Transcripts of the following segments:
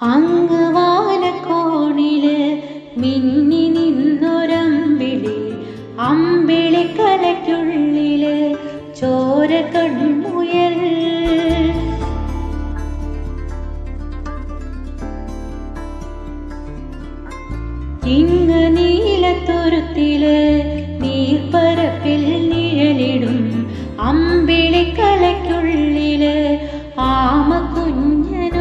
അങ്ങ് വാനക്കോണിൽ മിന്നി നിന്നൊരമ്പിളി അമ്പിളി കലയ്ക്കുള്ളിൽ ചോര കണ്ണുയൽ. ഇങ്ങ് നീലത്തുരുത്തിൽ നീർപ്പരപ്പിൽ നിഴലിടും അമ്പിളി കലയ്ക്കുള്ളിൽ ആമ കുഞ്ഞനോ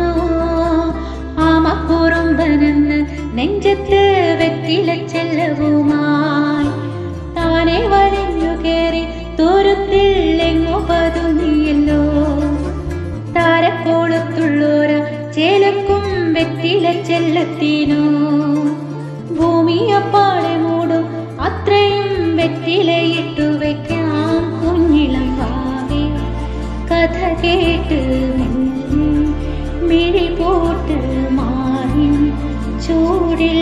തുരുത്തിൽ എങ്ങോ പതുങ്ങിയല്ലോ. താരക്കോളത്തുള്ളോര ചേലക്കും വെറ്റില ചെല്ലത്തിനോ. ഭൂമിയപ്പാടെ മൂടും അത്രയും വെറ്റിലയിട്ടു വയ്ക്കാം കുഞ്ഞിളം വാവി. കഥ കേട്ട് മിഴി പോട്ട് മാറി. ചൂടിൽ